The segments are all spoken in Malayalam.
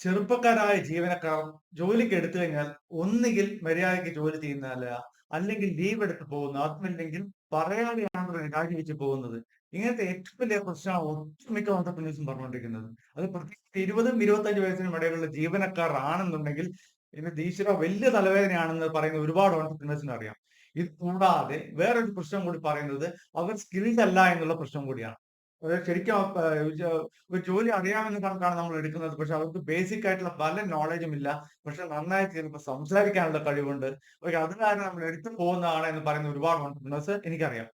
ചെറുപ്പക്കാരായ ജീവനക്കാർ ജോലിക്ക് എടുത്തു കഴിഞ്ഞാൽ ഒന്നുകിൽ മര്യാദയ്ക്ക് ജോലി ചെയ്യുന്നതല്ല അല്ലെങ്കിൽ ലീവ് എടുത്ത് പോകുന്നു. അതുമില്ലെങ്കിൽ പറയാതെയാണ് രാജിവെച്ച് പോകുന്നത്. ഇങ്ങനത്തെ ഏറ്റവും വലിയ പ്രശ്നമാണ് ഒട്ടുമിക്ക ഓണ്ടർപ്രീനേഴ്സും പറഞ്ഞുകൊണ്ടിരിക്കുന്നത്. അത് പ്രത്യേകിച്ച് ഇരുപതും ഇരുപത്തഞ്ച് വയസ്സിനും ഇടയിലുള്ള ജീവനക്കാർ ആണെന്നുണ്ടെങ്കിൽ എന്റെ ഈശ്വര വലിയ തലവേദനയാണെന്ന് പറയുന്ന ഒരുപാട് ഓണ്ടർപ്രീനേഴ്സിന് അറിയാം. ഇത് കൂടാതെ വേറൊരു പ്രശ്നം കൂടി പറയുന്നത് അവർ സ്കിൽഡ് അല്ല എന്നുള്ള പ്രശ്നം കൂടിയാണ്. ശരിക്കും ഒരു ജോലി അറിയാമെന്ന് കണക്കാണ് നമ്മൾ എടുക്കുന്നത്. പക്ഷെ അവർക്ക് ബേസിക് ആയിട്ടുള്ള പല നോളജും ഇല്ല. പക്ഷെ നന്നായി ചിലപ്പോൾ സംസാരിക്കാനുള്ള കഴിവുണ്ട്. പക്ഷെ അത് കാരണം നമ്മൾ എടുത്തു പോകുന്നതാണ് എന്ന് പറയുന്ന ഒരുപാട് ഓണ്ടർപ്രണേഴ്സ് എനിക്കറിയാം.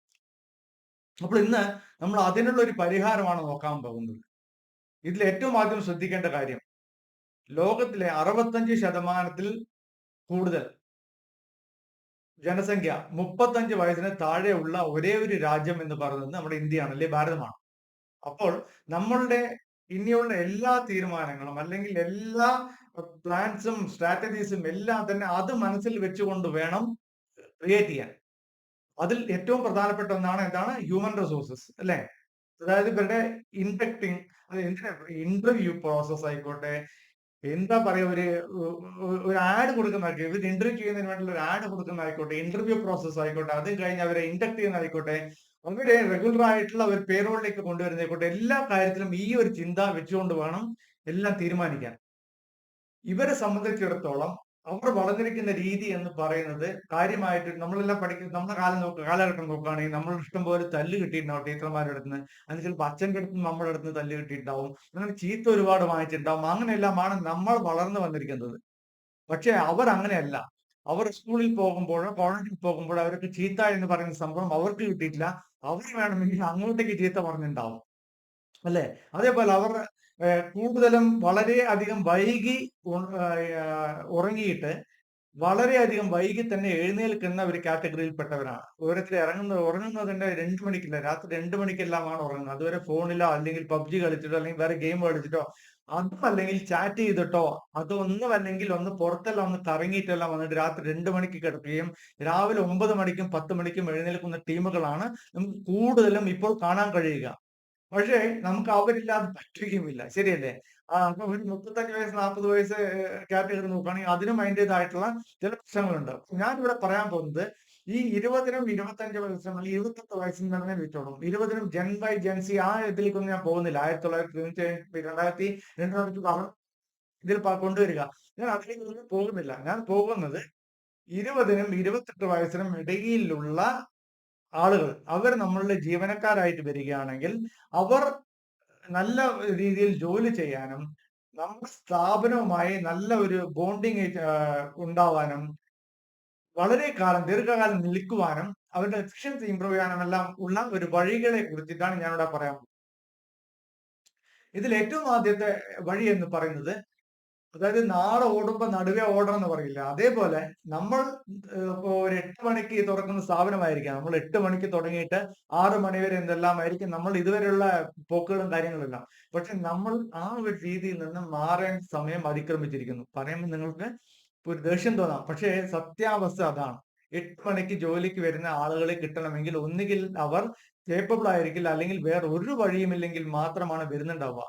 അപ്പോൾ ഇന്ന് നമ്മൾ അതിനുള്ള ഒരു പരിഹാരമാണ് നോക്കാൻ പോകുന്നത്. ഇതിൽ ഏറ്റവും ആദ്യം ശ്രദ്ധിക്കേണ്ട കാര്യം ലോകത്തിലെ അറുപത്തഞ്ച് ശതമാനത്തിൽ കൂടുതൽ ജനസംഖ്യ മുപ്പത്തഞ്ച് വയസ്സിന് താഴെയുള്ള ഒരേ ഒരു രാജ്യം എന്ന് പറയുന്നത് നമ്മുടെ ഇന്ത്യയാണ് അല്ലെ? ഭാരതമാണ്. അപ്പോൾ നമ്മളുടെ ഇനിയുള്ള എല്ലാ തീരുമാനങ്ങളും അല്ലെങ്കിൽ എല്ലാ പ്ലാൻസും സ്ട്രാറ്റജീസും എല്ലാം തന്നെ അത് മനസ്സിൽ വെച്ചുകൊണ്ട് വേണം ക്രിയേറ്റ് ചെയ്യാൻ. അതിൽ ഏറ്റവും പ്രധാനപ്പെട്ട ഒന്നാണ് എന്താണ്? ഹ്യൂമൻ റിസോഴ്സസ് അല്ലെ? അതായത് ഇവരുടെ ഇൻഡക്ടിങ് ഇന്റർവ്യൂ പ്രോസസ് ആയിക്കോട്ടെ എന്താ പറയാ ഒരു ഒരു ആഡ് കൊടുക്കുന്നതായിരിക്കും ഇവർ ഇന്റർവ്യൂ ചെയ്യുന്നതിന് വേണ്ടിയുള്ള ഒരു ആഡ് കൊടുക്കുന്നതായിക്കോട്ടെ ഇന്റർവ്യൂ പ്രോസസ് ആയിക്കോട്ടെ അത് കഴിഞ്ഞ് അവരെ ഇൻഡക്ട് ചെയ്യുന്നതായിക്കോട്ടെ അവരെ റെഗുലർ ആയിട്ടുള്ള ഒരു പേരോളിലേക്ക് കൊണ്ടുവരുന്നതായിക്കോട്ടെ എല്ലാ കാര്യത്തിലും ഈ ഒരു ചിന്ത വെച്ചുകൊണ്ട് വേണം എല്ലാം തീരുമാനിക്കാൻ. ഇവരെ സംബന്ധിച്ചിടത്തോളം അവർ വളർന്നിരിക്കുന്ന രീതി എന്ന് പറയുന്നത് കാര്യമായിട്ട് നമ്മളെല്ലാം പഠിക്കുന്ന നമ്മുടെ കാലം നോക്കുക കാലഘട്ടം നോക്കുകയാണെങ്കിൽ നമ്മൾ ഇഷ്ടംപോലെ തല്ല് കിട്ടിയിട്ടുണ്ടാവും ടീച്ചർമാരുടെ അടുത്ത് നിന്ന്. അതിന് ചിലപ്പോൾ അച്ഛന്റെ അടുത്ത് നമ്മുടെ അടുത്ത് തല്ല് കിട്ടിയിട്ടുണ്ടാവും. അങ്ങനെ ചീത്ത ഒരുപാട് വാങ്ങിച്ചിട്ടുണ്ടാവും. അങ്ങനെയെല്ലാമാണ് നമ്മൾ വളർന്നു വന്നിരിക്കുന്നത്. പക്ഷെ അവർ അങ്ങനെയല്ല. അവർ സ്കൂളിൽ പോകുമ്പോഴോ കോളേജിൽ പോകുമ്പോഴോ അവർക്ക് ചീത്ത എന്ന് പറയുന്ന സംഭവം അവർക്ക് കിട്ടിയിട്ടില്ല. അവർ വേണമെങ്കിൽ അങ്ങോട്ടേക്ക് ചീത്ത പറഞ്ഞിട്ടുണ്ടാവും. അല്ലെ? അതേപോലെ അവർ കൂടുതലും വളരെ അധികം വൈകി ഉറങ്ങിയിട്ട് വളരെയധികം വൈകി തന്നെ എഴുന്നേൽക്കുന്ന ഒരു കാറ്റഗറിയിൽപ്പെട്ടവരാണ് ഓരോരുത്തർ ഇറങ്ങുന്നത് ഉറങ്ങുന്നതിന്റെ രണ്ട് മണിക്കില്ല രാത്രി രണ്ട് മണിക്കെല്ലാമാണ് ഉറങ്ങുന്നത്. അതുവരെ ഫോണിലോ അല്ലെങ്കിൽ പബ്ജി കളിച്ചിട്ടോ അല്ലെങ്കിൽ വേറെ ഗെയിം കളിച്ചിട്ടോ അതും അല്ലെങ്കിൽ ചാറ്റ് ചെയ്തിട്ടോ അതൊന്നും അല്ലെങ്കിൽ ഒന്ന് പുറത്തെല്ലാം ഒന്ന് കറങ്ങിയിട്ടെല്ലാം വന്നിട്ട് രാത്രി രണ്ട് മണിക്ക് കിടക്കുകയും രാവിലെ ഒമ്പത് മണിക്കും പത്ത് മണിക്കും എഴുന്നേൽക്കുന്ന ടീമുകളാണ് നമുക്ക് കൂടുതലും ഇപ്പോൾ കാണാൻ കഴിയുക. പക്ഷേ നമുക്ക് അവരില്ലാതെ പറ്റുകയുമില്ല. ശരിയല്ലേ? ആ അപ്പൊ ഒരു മുപ്പത്തഞ്ച് വയസ്സ് നാൽപ്പത് വയസ്സ് കാറ്റഗറി നോക്കുകയാണെങ്കിൽ അതിനും അതിന്റെതായിട്ടുള്ള ചില പ്രശ്നങ്ങളുണ്ട്. ഞാനിവിടെ പറയാൻ പോകുന്നത് ഈ ഇരുപതിനും ഇരുപത്തഞ്ച് വയസ്സിനും ഇരുപത്തെട്ട് വയസ്സിന് തന്നെ വെച്ചോളും ഇരുപതിനും ജെൻ ബൈ ജെൻസി ആ ഇതിലേക്കൊന്നും ഞാൻ പോകുന്നില്ല. ആയിരത്തി തൊള്ളായിരത്തി തൊണ്ണൂറ്റി രണ്ടായിരത്തി രണ്ടായിരത്തി അവർ ഇതിൽ കൊണ്ടുവരിക. ഞാൻ അതിലേക്കൊന്നും പോകുന്നില്ല. ഞാൻ പോകുന്നത് ഇരുപതിനും ഇരുപത്തെട്ട് വയസ്സിനും ഇടയിലുള്ള ആളുകൾ അവർ നമ്മളുടെ ജീവനക്കാരായിട്ട് വരികയാണെങ്കിൽ അവർ നല്ല രീതിയിൽ ജോലി ചെയ്യാനും നമ്മുടെ സ്ഥാപനവുമായി നല്ല ഒരു ബോണ്ടിങ് ഉണ്ടാവാനും വളരെ കാലം ദീർഘകാലം നിൽക്കുവാനും അവരുടെ എഫിഷ്യൻസി ഇമ്പ്രൂവ് ചെയ്യാനും എല്ലാം ഉള്ള ഒരു വഴികളെ കുറിച്ചിട്ടാണ് ഞാനിവിടെ പറയാൻ. ഇതിൽ ഏറ്റവും ആദ്യത്തെ വഴി എന്ന് പറയുന്നത് അതായത് നാളെ ഓടുമ്പോ നടുവേ ഓടണം എന്ന് പറയില്ല? അതേപോലെ നമ്മൾ ഒരു എട്ട് മണിക്ക് തുറക്കുന്ന സ്ഥാപനമായിരിക്കാം. നമ്മൾ എട്ട് മണിക്ക് തുടങ്ങിയിട്ട് ആറ് മണി വരെ എന്തെല്ലാം ആയിരിക്കും നമ്മൾ ഇതുവരെയുള്ള പോക്കുകളും കാര്യങ്ങളും എല്ലാം പക്ഷെ നമ്മൾ ആ ഒരു രീതിയിൽ നിന്ന് മാറേണ്ട സമയം അതിക്രമിച്ചിരിക്കുന്നു. പറയുമ്പോൾ നിങ്ങൾക്ക് ഒരു ദേഷ്യം തോന്നാം. പക്ഷേ സത്യാവസ്ഥ അതാണ്. എട്ട് മണിക്ക് ജോലിക്ക് വരുന്ന ആളുകളെ കിട്ടണമെങ്കിൽ ഒന്നുകിൽ അവർ കേപ്പബിൾ ആയിരിക്കില്ല അല്ലെങ്കിൽ വേറെ ഒരു വഴിയുമില്ലെങ്കിൽ മാത്രമാണ് വരുന്നുണ്ടാവുക.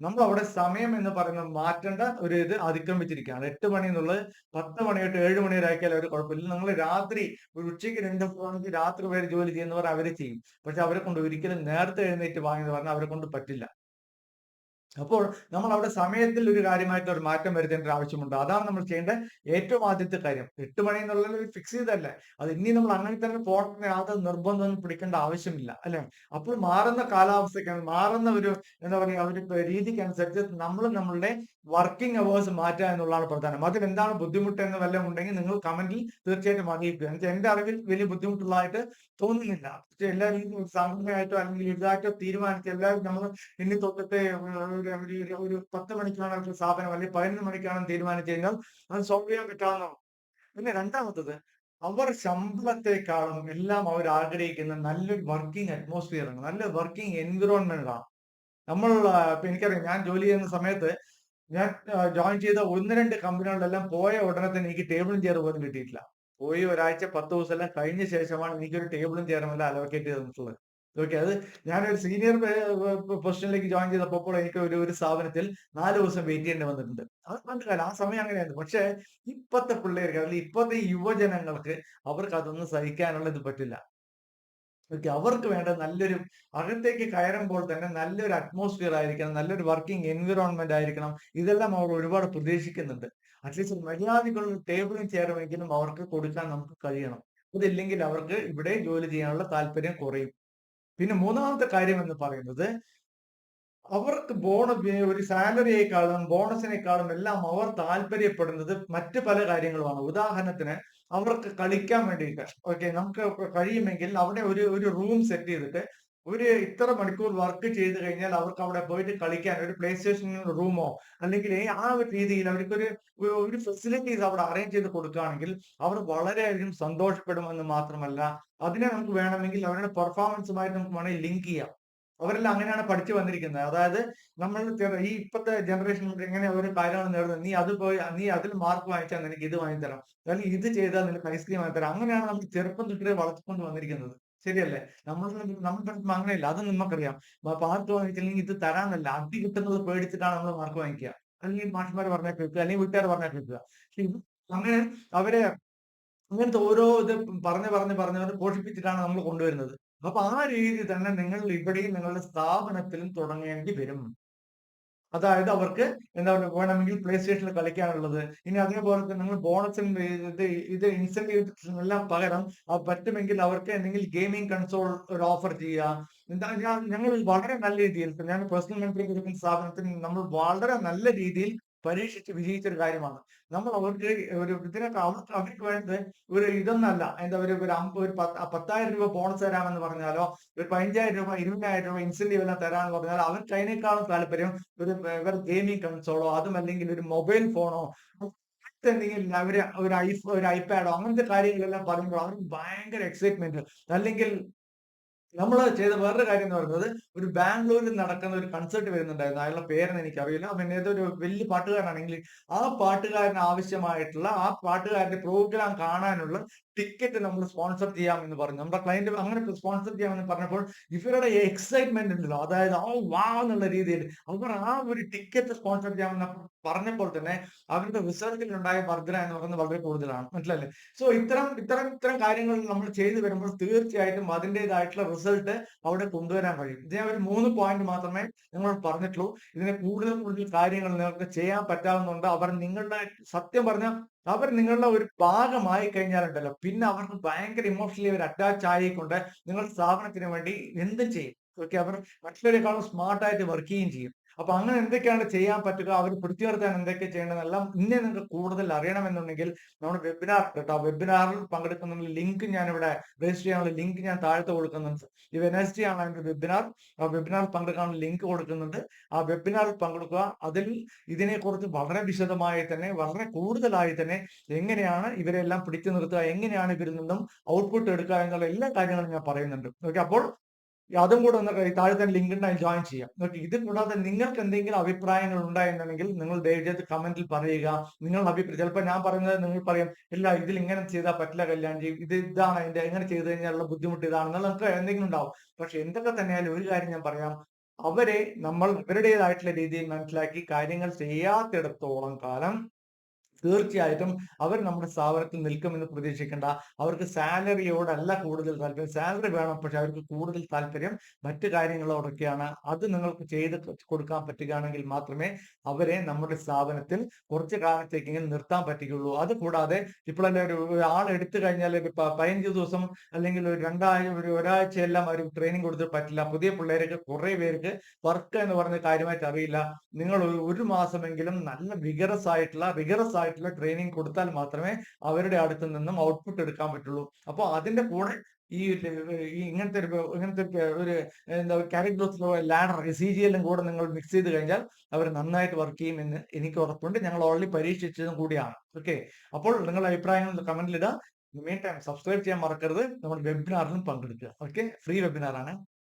നമ്മൾ അവിടെ സമയം എന്ന് പറയുന്നത് മാറ്റേണ്ട ഒരു ഇത് അതിക്രമിച്ചിരിക്കുകയാണ്. എട്ട് മണി എന്നുള്ളത് പത്ത് മണി തൊട്ട് ഏഴ് മണി വരെ ആക്കിയാൽ ഒരു കുഴപ്പമില്ല നിങ്ങൾ രാത്രി ഒരു ഉച്ചയ്ക്ക് രണ്ട് മണിക്ക് രാത്രി വരെ ജോലി ചെയ്യുന്നവർ അവരെ ചെയ്യും. പക്ഷെ അവരെ കൊണ്ട് ഒരിക്കലും നേരത്തെ എഴുന്നേറ്റ് വാങ്ങിയെന്ന് പറഞ്ഞാൽ അവരെ കൊണ്ട് പറ്റില്ല. അപ്പോൾ നമ്മൾ അവിടെ സമയത്തിൽ ഒരു കാര്യമായിട്ട് ഒരു മാറ്റം വരുത്തേണ്ട ആവശ്യമുണ്ട്. അതാണ് നമ്മൾ ചെയ്യേണ്ട ഏറ്റവും ആദ്യത്തെ കാര്യം. എട്ട് മണി എന്നുള്ളത് ഒരു ഫിക്സ് ചെയ്തല്ലേ അത് ഇനി നമ്മൾ അങ്ങനെ തന്നെ പോകണമെന്ന് യാതൊരു നിർബന്ധമൊന്നും പിടിക്കേണ്ട ആവശ്യമില്ല അല്ലെ? അപ്പോൾ മാറുന്ന കാലാവസ്ഥയ്ക്ക് മാറുന്ന ഒരു എന്താ പറയുക ഒരു രീതിക്ക് അനുസരിച്ച് നമ്മൾ നമ്മളുടെ വർക്കിംഗ് അവേഴ്സ് മാറ്റുക എന്നുള്ളതാണ് പ്രധാനം. അതിൽ എന്താണ് ബുദ്ധിമുട്ട് എന്ന് വല്ലതും ഉണ്ടെങ്കിൽ നിങ്ങൾ കമന്റിൽ തീർച്ചയായിട്ടും അറിയിക്കുക. എന്നുവെച്ചാൽ എന്റെ അറിവിൽ വലിയ ബുദ്ധിമുട്ടുള്ളതായിട്ട് തോന്നുന്നില്ല. എല്ലാവരും സാമൂഹികമായിട്ടോ അല്ലെങ്കിൽ ഇതായിട്ടോ തീരുമാനിച്ച് എല്ലാവരും നമ്മൾ ഇനി തൊട്ടിട്ട് ഒരു- ഒരു- പത്ത് മണിക്കാണ് സ്ഥാപനം അല്ലെങ്കിൽ പതിനൊന്ന് മണിക്കാണ് തീരുമാനിച്ചു കഴിഞ്ഞാൽ അത് സോൾവ് ചെയ്യാൻ പിന്നെ രണ്ടാമത്തത് അവർ ശമ്പളത്തെക്കാളും എല്ലാം അവർ ആഗ്രഹിക്കുന്ന നല്ലൊരു വർക്കിംഗ് അറ്റ്മോസ്ഫിയർ ആണ്. നല്ല വർക്കിംഗ് എൻവിറോൺമെന്റ് ആണ്. നമ്മൾ എനിക്കറിയാം ഞാൻ ജോലി ചെയ്യുന്ന സമയത്ത് ഞാൻ ജോയിൻ ചെയ്ത ഒന്ന് രണ്ട് കമ്പനികളിലെല്ലാം പോയ ഉടനെ തന്നെ എനിക്ക് ടേബിളും ചെയർ പോലും കിട്ടിയിട്ടില്ല. പോയി ഒരാഴ്ച പത്ത് ദിവസം എല്ലാം കഴിഞ്ഞ ശേഷമാണ് എനിക്കൊരു ടേബിളും ചെയറും എല്ലാം അലോക്കേറ്റ് ചെയ്തിട്ടുള്ളത്. ഓക്കെ അത് ഞാനൊരു സീനിയർ പൊസിഷനിലേക്ക് ജോയിൻ ചെയ്തപ്പോൾ എനിക്ക് ഒരു ഒരു സ്ഥാപനത്തിൽ നാല് ദിവസം വെയിറ്റ് ചെയ്യേണ്ടി വന്നിട്ടുണ്ട്. അത് കാലം ആ സമയം അങ്ങനെയായിരുന്നു. പക്ഷെ ഇപ്പത്തെ പിള്ളേർക്ക് അല്ലെങ്കിൽ ഇപ്പത്തെ യുവജനങ്ങൾക്ക് അവർക്ക് അതൊന്നും സഹിക്കാനുള്ള ഇത് പറ്റില്ല. ഓക്കെ അവർക്ക് വേണ്ട നല്ലൊരു അകത്തേക്ക് കയറുമ്പോൾ തന്നെ നല്ലൊരു അറ്റ്മോസ്ഫിയർ ആയിരിക്കണം. നല്ലൊരു വർക്കിംഗ് എൻവിറോൺമെന്റ് ആയിരിക്കണം. ഇതെല്ലാം അവർ ഒരുപാട് പ്രതീക്ഷിക്കുന്നുണ്ട്. അറ്റ്ലീസ്റ്റ് മര്യാദകളും ടേബിളും ചെയറുമെങ്കിലും അവർക്ക് കൊടുക്കാൻ നമുക്ക് കഴിയണം. അതില്ലെങ്കിൽ അവർക്ക് ഇവിടെ ജോലി ചെയ്യാനുള്ള താല്പര്യം കുറയും. പിന്നെ മൂന്നാമത്തെ കാര്യം എന്ന് പറയുന്നത് അവർക്ക് ബോണസ് ഒരു സാലറിയേക്കാളും ബോണസിനേക്കാളും എല്ലാം അവർ താല്പര്യപ്പെടുന്നത് മറ്റ് പല കാര്യങ്ങളുമാണ്. ഉദാഹരണത്തിന് അവർക്ക് കളിക്കാൻ വേണ്ടിയിട്ട് ഓക്കെ നമുക്ക് കഴിയുമെങ്കിൽ അവിടെ ഒരു ഒരു റൂം സെറ്റ് ചെയ്തിട്ട് ഒരു ഇത്ര മണിക്കൂർ വർക്ക് ചെയ്ത് കഴിഞ്ഞാൽ അവർക്ക് അവിടെ പോയിട്ട് കളിക്കാൻ ഒരു പ്ലേ സ്റ്റേഷൻ റൂമോ അല്ലെങ്കിൽ ആ ഒരു രീതിയിൽ അവർക്ക് ഒരു ഒരു ഫെസിലിറ്റീസ് അവിടെ അറേഞ്ച് ചെയ്ത് കൊടുക്കുകയാണെങ്കിൽ അവർ വളരെയധികം സന്തോഷപ്പെടുമെന്ന് മാത്രമല്ല അതിനെ നമുക്ക് വേണമെങ്കിൽ അവരുടെ പെർഫോമൻസുമായിട്ട് നമുക്ക് വേണമെങ്കിൽ ലിങ്ക് ചെയ്യാം. അവരെല്ലാം അങ്ങനെയാണ് പഠിച്ചു വന്നിരിക്കുന്നത്. അതായത് നമ്മൾ ഈ ഇപ്പോഴത്തെ ജനറേഷൻ എങ്ങനെ ഒരു കാര്യങ്ങൾ നേടുന്നത് നീ അത് പോയി നീ അതിൽ മാർക്ക് വാങ്ങിച്ചാൽ നിനക്ക് ഇത് വാങ്ങിത്തരാം അല്ലെങ്കിൽ ഇത് ചെയ്താൽ നിനക്ക് ഐസ്ക്രീം വാങ്ങിത്തരാം അങ്ങനെയാണ് നമ്മൾ ചെറുപ്പം തൊട്ടേ വളർത്തിക്കൊണ്ട് വന്നിരിക്കുന്നത്. ശരിയല്ലേ? നമ്മൾ പഠിക്കുമ്പോൾ അങ്ങനെയല്ല അത് നമുക്കറിയാം. പാർട്ട് വാങ്ങിച്ചില്ലെങ്കിൽ ഇത് തരാനല്ല. അതി കിട്ടുന്നത് പേടിച്ചിട്ടാണ് നമ്മൾ മാർക്ക് വാങ്ങിക്കുക. അല്ലെങ്കിൽ മാഷ്മാർ പറഞ്ഞാൽ കേൾക്കുക. അല്ലെങ്കിൽ വീട്ടുകാർ പറഞ്ഞാൽ കേൾക്കുക. അങ്ങനെ അവരെ അങ്ങനത്തെ ഓരോ ഇത് പറഞ്ഞ് പറഞ്ഞ് പറഞ്ഞ് പോഷിപ്പിച്ചിട്ടാണ് നമ്മൾ കൊണ്ടുവരുന്നത്. അപ്പൊ ആ രീതി തന്നെ നിങ്ങൾ ഇവിടെയും നിങ്ങളുടെ സ്ഥാപനത്തിലും തുടങ്ങേണ്ടി വരും. അതായത് അവർക്ക് എന്താ പറയുക വേണമെങ്കിൽ പ്ലേ സ്റ്റേഷനിൽ കളിക്കാനുള്ളത്. ഇനി തന്നെ നിങ്ങൾ ബോണസും ഇത് ഇത് ഇൻസെന്റീവ് എല്ലാം പകരം പറ്റുമെങ്കിൽ അവർക്ക് എന്തെങ്കിലും ഗെയിമിംഗ് കൺസോൾ ഒരു ഓഫർ ചെയ്യുക. ഞാൻ ഞങ്ങൾ വളരെ നല്ല രീതിയിൽ ഞാൻ പേഴ്സണൽ മെന്ററിംഗ് കൊടുക്കുന്ന സ്ഥാപനത്തിൽ നമ്മൾ വളരെ നല്ല രീതിയിൽ പരീക്ഷിച്ച് വിജയിച്ച ഒരു കാര്യമാണ്. നമ്മൾ അവർക്ക് ഒരു ഇതിനൊക്കെ അവർക്ക് അവർക്ക് വേണ്ടത് ഒരു ഇതൊന്നല്ല. എന്താ ഒരു ഒരു പത്തായിരം രൂപ ബോണസ് തരാമെന്ന് പറഞ്ഞാലോ ഒരു പതിനഞ്ചായിരം രൂപ ഇരുപതിനായിരം രൂപ ഇൻസെന്റീവ് എല്ലാം തരാമെന്ന് പറഞ്ഞാൽ അവർക്ക് അതിനേക്കാളും താല്പര്യം ഒരു ഗെയിമിംഗ് കൺസോളോ അതും അല്ലെങ്കിൽ ഒരു മൊബൈൽ ഫോണോ എന്തെങ്കിലും അവർ ഒരു ഐ ഒരു ഐപാഡോ അങ്ങനത്തെ കാര്യങ്ങളെല്ലാം പറയുമ്പോൾ അവർക്ക് ഭയങ്കര എക്സൈറ്റ്മെന്റ് അല്ലെങ്കിൽ നമ്മൾ ചെയ്ത വേറൊരു കാര്യം എന്ന് പറയുന്നത് ഒരു ബാംഗ്ലൂരിൽ നടക്കുന്ന ഒരു കൺസേർട്ട് വരുന്നുണ്ടായിരുന്നു. അയാളുടെ പേരെന്ന് എനിക്കറിയില്ല. അവൻ ഒരു വലിയ പാട്ടുകാരനാണെങ്കിൽ ആ പാട്ടുകാരന് ആവശ്യമായിട്ടുള്ള ആ പാട്ടുകാരന്റെ പ്രോഗ്രാം കാണാനുള്ള ടിക്കറ്റ് നമ്മൾ സ്പോൺസർ ചെയ്യാം എന്ന് പറഞ്ഞു. നമ്മുടെ ക്ലയന്റ് അങ്ങനെ സ്പോൺസർ ചെയ്യാമെന്ന് പറഞ്ഞപ്പോൾ ഇവരുടെ എക്സൈറ്റ്മെന്റ് ഉണ്ടല്ലോ. അതായത് ആ വാ എന്നുള്ള രീതിയിൽ. അവർ ആ ഒരു ടിക്കറ്റ് സ്പോൺസർ ചെയ്യാമെന്ന് പറഞ്ഞപ്പോൾ തന്നെ അവരുടെ റിസർച്ചിൽ ഉണ്ടായ വർധന എന്ന് പറയുന്നത് വളരെ കൂടുതലാണ്. മനസ്സിലല്ലേ സോ ഇത്തരം ഇത്തരം ഇത്തരം കാര്യങ്ങൾ നമ്മൾ ചെയ്തു വരുമ്പോൾ തീർച്ചയായിട്ടും അതിന്റെതായിട്ടുള്ള റിസൾട്ട് അവിടെ കൊണ്ടുവരാൻ കഴിയും. ഇതിനെ ഒരു മൂന്ന് പോയിന്റ് മാത്രമേ നിങ്ങൾ പറഞ്ഞിട്ടുള്ളൂ. ഇതിനെ കൂടുതൽ കൂടുതൽ കാര്യങ്ങൾ നിങ്ങൾക്ക് ചെയ്യാൻ പറ്റാവുന്നുണ്ട് അവർ നിങ്ങളുടെ സത്യം പറഞ്ഞ അവർ നിങ്ങളുടെ ഒരു ഭാഗമായി കഴിഞ്ഞാലുണ്ടല്ലോ പിന്നെ അവർക്ക് ഭയങ്കര ഇമോഷണലി ഒരു അറ്റാച്ച് ആയിക്കൊണ്ട് നിങ്ങൾ സ്ഥാപനത്തിന് വേണ്ടി എന്തും ചെയ്യും. ഓക്കെ അവർ മറ്റുള്ളവരെക്കാളും സ്മാർട്ടായിട്ട് വർക്ക് ചെയ്യുകയും ചെയ്യും. അപ്പൊ അങ്ങനെ എന്തൊക്കെയാണ് ചെയ്യാൻ പറ്റുക? അവർ പിടിച്ചുയർത്താൻ എന്തൊക്കെ ചെയ്യണമെന്നെല്ലാം ഇന്നേ നിങ്ങൾക്ക് കൂടുതൽ അറിയണമെന്നുണ്ടെങ്കിൽ നമ്മുടെ വെബിനാർ കേട്ടോ വെബിനാറിൽ പങ്കെടുക്കുന്ന ലിങ്ക് ഞാൻ ഇവിടെ രജിസ്റ്റർ ചെയ്യാനുള്ള ലിങ്ക് ഞാൻ താഴത്ത് കൊടുക്കുന്നുണ്ട്. ഈ വെനസ്ഡേ ആണ് അതിന്റെ വെബിനാർ ആ വെബിനാർ പങ്കെടുക്കാനുള്ള ലിങ്ക് കൊടുക്കുന്നുണ്ട്. ആ വെബിനാറിൽ പങ്കെടുക്കുക. അതിൽ ഇതിനെക്കുറിച്ച് വളരെ വിശദമായി തന്നെ വളരെ കൂടുതലായി തന്നെ എങ്ങനെയാണ് ഇവരെല്ലാം പിടിച്ചു നിർത്തുക? എങ്ങനെയാണ് ഇവരിൽ നിന്നും ഔട്ട്പുട്ട് എടുക്കുക? എന്നുള്ള എല്ലാ കാര്യങ്ങളും ഞാൻ പറയുന്നുണ്ട്. ഓക്കെ അപ്പോൾ അതും കൂടെ ഒന്ന് താഴെ തന്നെ ലിങ്ക് ഉണ്ടായി ജോയിൻ ചെയ്യാം. നോക്കി ഇത് കൂടാതെ നിങ്ങൾക്ക് എന്തെങ്കിലും അഭിപ്രായങ്ങൾ ഉണ്ടായിരുന്നെങ്കിൽ നിങ്ങൾ ദയവചെയ്ത് കമന്റിൽ പറയുക. നിങ്ങളുടെ അഭിപ്രായം ചിലപ്പോൾ ഞാൻ പറയുന്നത് നിങ്ങൾ പറയും ഇല്ല ഇതിൽ ഇങ്ങനെ ചെയ്താൽ പറ്റില്ല കല്യാൺജി. ഇത് ഇതാണ് അതിന്റെ എങ്ങനെ ചെയ്തു കഴിഞ്ഞാലുള്ള ബുദ്ധിമുട്ട് ഇതാണെന്നുള്ള നമുക്ക് എന്തെങ്കിലും ഉണ്ടാവും. പക്ഷെ എന്തൊക്കെ തന്നെയായാലും ഒരു കാര്യം ഞാൻ പറയാം. അവരെ നമ്മൾ അവരുടേതായിട്ടുള്ള രീതിയിൽ മനസ്സിലാക്കി കാര്യങ്ങൾ ചെയ്യാത്തിടത്തോളം കാലം തീർച്ചയായിട്ടും അവർ നമ്മുടെ സ്ഥാപനത്തിൽ നിൽക്കുമെന്ന് പ്രതീക്ഷിക്കേണ്ട. അവർക്ക് സാലറിയോടല്ല കൂടുതൽ താല്പര്യം. സാലറി വേണം പക്ഷെ അവർക്ക് കൂടുതൽ താല്പര്യം മറ്റു കാര്യങ്ങളോടൊക്കെയാണ്. അത് നിങ്ങൾക്ക് ചെയ്ത് കൊടുക്കാൻ പറ്റുകയാണെങ്കിൽ മാത്രമേ അവരെ നമ്മുടെ സ്ഥാപനത്തിൽ കുറച്ച് കാലത്തേക്കെങ്കിലും നിർത്താൻ പറ്റുകയുള്ളൂ. അത് കൂടാതെ ഇപ്പോഴല്ലേ ഒരു ആൾ എടുത്തു കഴിഞ്ഞാൽ ഒരു പതിനഞ്ച് ദിവസം അല്ലെങ്കിൽ ഒരു രണ്ടാഴ്ച ഒരു ഒരാഴ്ചയെല്ലാം അവർ ട്രെയിനിങ് കൊടുത്തിട്ട് പറ്റില്ല. പുതിയ പിള്ളേർക്ക് കുറെ പേർക്ക് വർക്ക് എന്ന് പറഞ്ഞ കാര്യമായിട്ട് അറിയില്ല. നിങ്ങൾ ഒരു മാസമെങ്കിലും നല്ല വിഗറസ് ആയിട്ടുള്ള റിഗറസ് ആയിട്ടുള്ള ആയിട്ടുള്ള ട്രെയിനിങ് കൊടുത്താൽ മാത്രമേ അവരുടെ അടുത്ത് നിന്നും ഔട്ട്പുട്ട് എടുക്കാൻ പറ്റുള്ളൂ. അപ്പോൾ അതിന്റെ കൂടെ ഈ ഇങ്ങനത്തെ ഒരു ഇങ്ങനത്തെ ഒരു എന്താ കാറ്റഗറീസിലോ ലാഡർ സി ജി എല്ലാം കൂടെ നിങ്ങൾ മിക്സ് ചെയ്ത് കഴിഞ്ഞാൽ അവർ നന്നായിട്ട് വർക്ക് ചെയ്യുമെന്ന് എനിക്ക് ഉറപ്പുണ്ട്. ഞങ്ങൾ ഓൾറെഡി പരീക്ഷിച്ചതും കൂടിയാണ്. ഓക്കെ അപ്പോൾ നിങ്ങളുടെ അഭിപ്രായങ്ങൾ കമന്റിൽ ഇടുക. മെയിൻ ടൈം സബ്സ്ക്രൈബ് ചെയ്യാൻ മറക്കരുത്. നമ്മുടെ വെബിനാറിലും പങ്കെടുക്കുക. Okay free വെബിനാറാണ്